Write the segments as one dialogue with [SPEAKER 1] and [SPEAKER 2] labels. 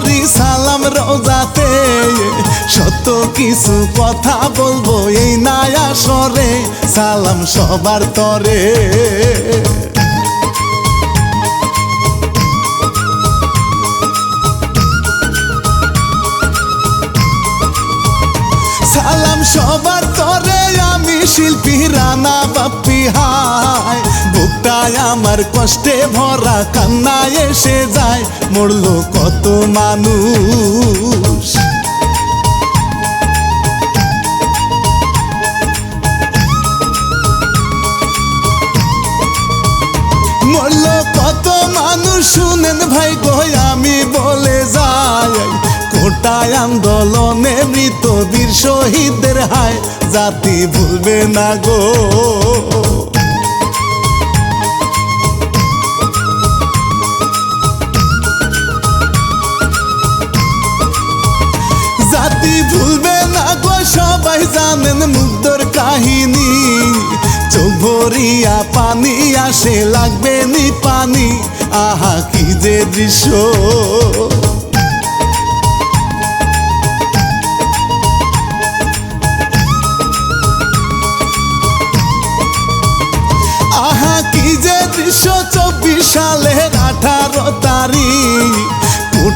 [SPEAKER 1] করি সালাম রোজাতে। সত্য কিছু কথা বলব এই নায়া সরে সালাম সবার তরে। সালাম সবার শিল্পী রানা বাপ্পি, হায়। বুকটায় আমার কষ্টে ভরা, কান্নায় এসে যায়। মরলো কত মানুষ। মরলো কত মানুষ, শুনেন ভাই গো, আমি বলে যাই। কোটায় আন্দোলনে মৃত বীর শহীদদের হায়, জাতি ভুলবে না গো। জাতি ভুলবে না গো, সবাই জানেন মুগ্ধর কাহিনী। চোখ পানি আসে, লাগবে নি পানি, আহা কি যে দৃশ্য।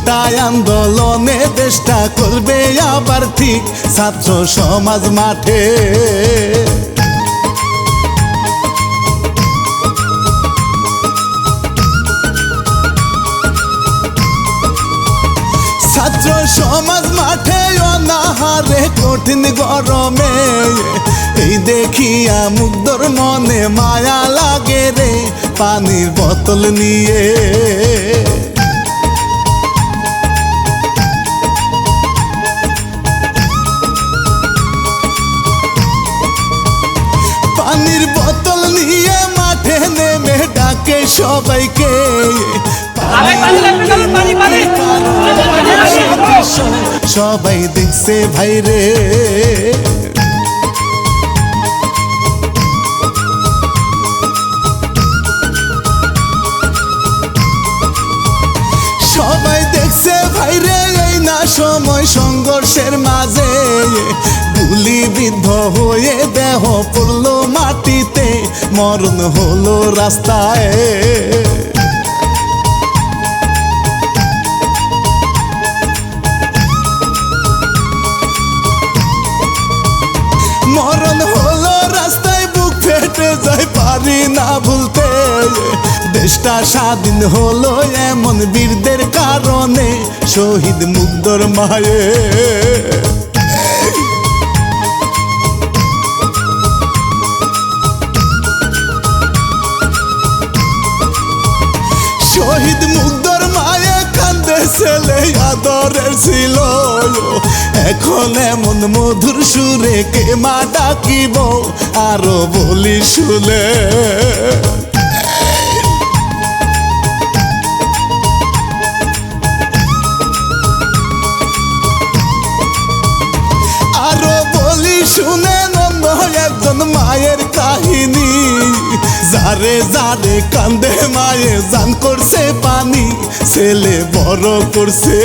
[SPEAKER 1] কোটায় আন্দোলনে দেশটা করবে আবার ঠিক। ছাত্র সমাজ মাঠে। ছাত্র সমাজ মাঠে অনাহারে, কঠিন গরমে। এই দেখিয়া মুগ্ধর মনে মায়া লাগে রে, পানির বোতল নিয়ে। সবাইকে। সবাই দেখছে ভাই রে সবাই দেখছে ভাই রে এই না সময় সংঘর্ষের মাঝে। গুলি বিদ্ধ হয়ে দেহ পড়ল মাটিতে। মরণ হলো রাস্তায়। মরণ হলো রাস্তায়, বুক ফেটে যায়, পারি না ভুলতে। দেশটা স্বাধীন হলো এমন বীরদের কারণে, শহীদ মুগ্ধর মায়ে। ছেলে আদরের ছিল এখন এমন মধুর সুরে কে মা ডাকিব? আরও বলি শুলে আরও বলি শুনে নন্দ একজন মায়ের কাহিনী যারে যারে কান্দে মায়ে, জান করছে পানি, ছেলে বড় করছে।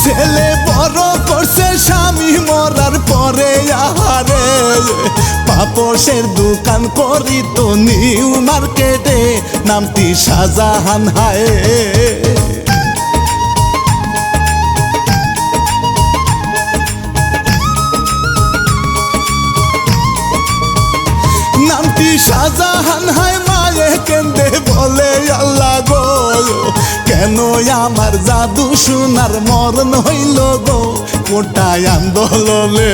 [SPEAKER 1] ছেলে বড় করছে স্বামী মরার পরে আহারে। পাপসের দোকান করি তো নিউ মার্কেটে, নামটি শাহজাহান হায়। শাহজাহান, হায় মায়ে, কেন্দে বলে আল্লাহ গো। কেন আমার জাদু সোনার মরণ হইল গো? কোটায় আন্দোলনে।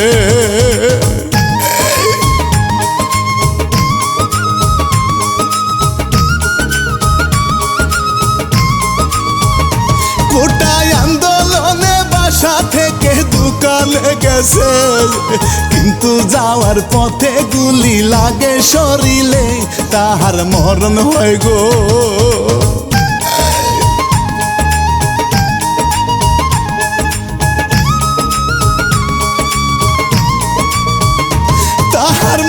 [SPEAKER 1] দোকানে গেছে কিন্তু যাওয়ার পথে গুলি লাগে শরীরে তাহার মরণ হয় গো। তাহার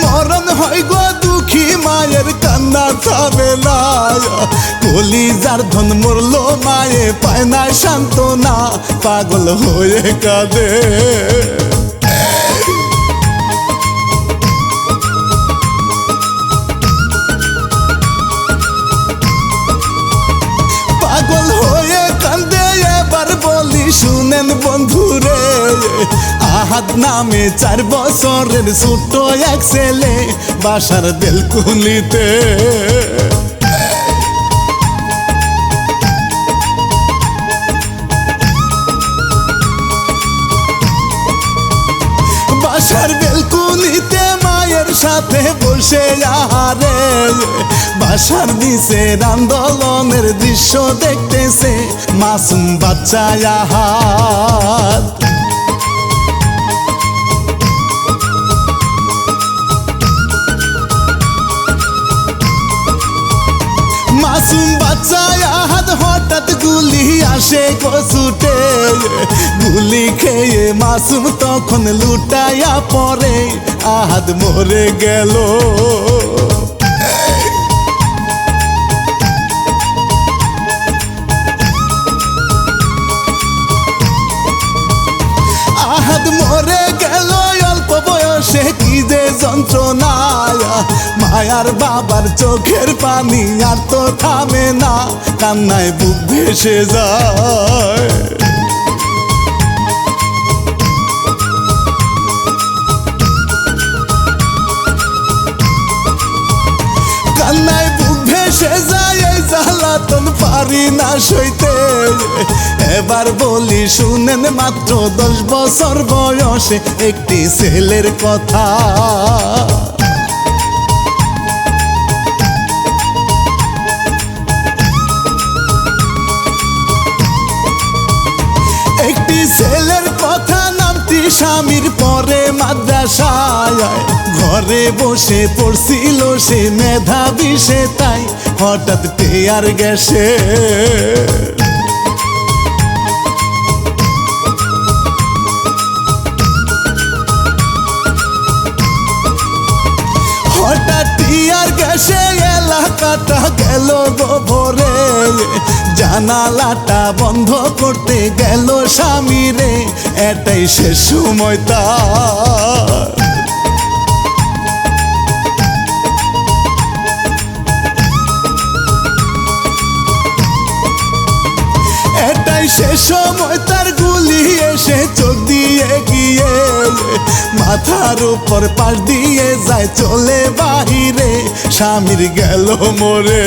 [SPEAKER 1] আর থামে না। কলিজার ধন মরলো মায়ে, পায় না শান্ত না পাগল হয়ে কাঁদে। পাগল হয়ে কান্দে এবার বলি, শুনেন বন্ধুরে আহাত নামে চার বছরের ছোট এক ছেলে বাসার বেলকুলিতে বাসার বেলকুনিতে মায়ের সাথে বসে আহারে। বাসার নিচের আন্দোলনের দৃশ্য দেখতেছে মাসুম বাচ্চা আহার গুলি আসে কসুটে গুলি খেয়ে মাসুম তখন লুটাইয়া পরে আহাত মরে গেল। যন্ত্রণায়। মায়ার বাবার চোখের পানি আর তো থামে না কান্নায় বুক ভেসে যায়। এবার বলি, শুনেন মাত্র দশ বছর বয়সে একটি ছেলের কথা। একটি ছেলের কথা নামটি স্বামীর পরে মাদ্রাসায় ঘরে বসে পড়ছিল সে মেধাবী, সে তাই হঠাৎ টেয়ার গেছে? গেল গো ভরে জানালাটা বন্ধ করতে গেল স্বামী রে, এটাই শেষ সময় তার। এটাই শেষ সময় তার গুলি এসে চোখ দিয়ে গিয়ে মাথার উপর পাশ দিয়ে যায় চলে বাহিরে, স্বামীর গেল মোরে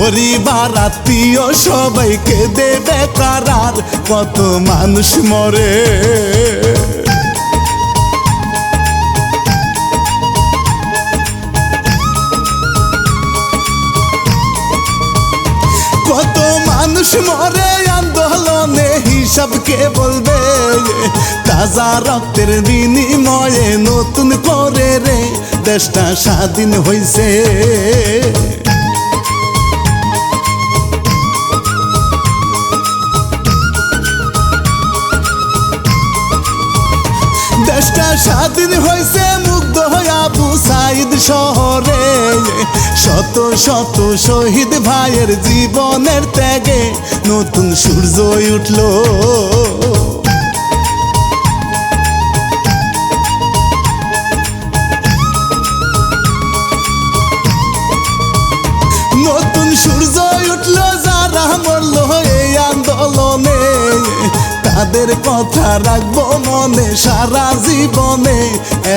[SPEAKER 1] পরিবার, আত্মীয় সবাইকে দেবে কারার কত মানুষ মরে। কত মানুষ মরে, আন্দোলনে হিসাব কে বলবে? তাজা রক্তের বিনিময়ে নতুন করে রে, দেশটা স্বাধীন হইছে। স্বাধীন হয়েছে মুগ্ধ হইয়া আবু সাইদ শহরে। শত শত শহীদ ভাইয়ের জীবনের ত্যাগে নতুন সূর্য উঠল। তাদের কথা রাখব মনে, সারা জীবনে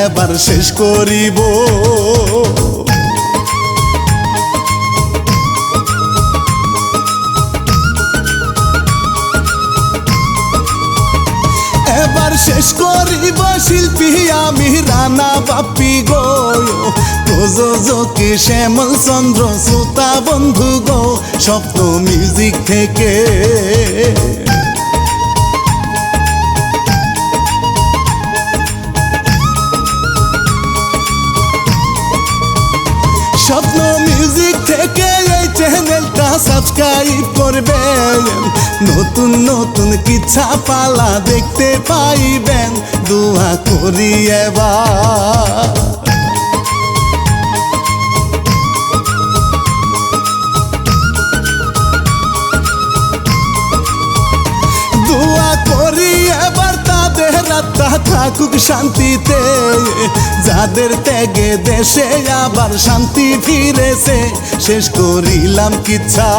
[SPEAKER 1] এবার শেষ করিব। এবার শেষ করিব শিল্পী আমি, রানা বাপি গো। প্রযোজকে শ্যামল চন্দ্র, শ্রোতা বন্ধু গো স্বপ্ন মিউজিক থেকে। স্বপ্ন মিউজিক থেকে এই চ্যানেলটা সাবস্ক্রাইব করবেন। নতুন নতুন কিচ্ছা পালা দেখতে পাইবেন। দোয়া করি এবার। করি এবার। রাত্তা থাকুক শান্তিতে যাদের ত্যাগে দেশে আবার শান্তি ফিরেছে শেষ করিলাম কিচ্ছা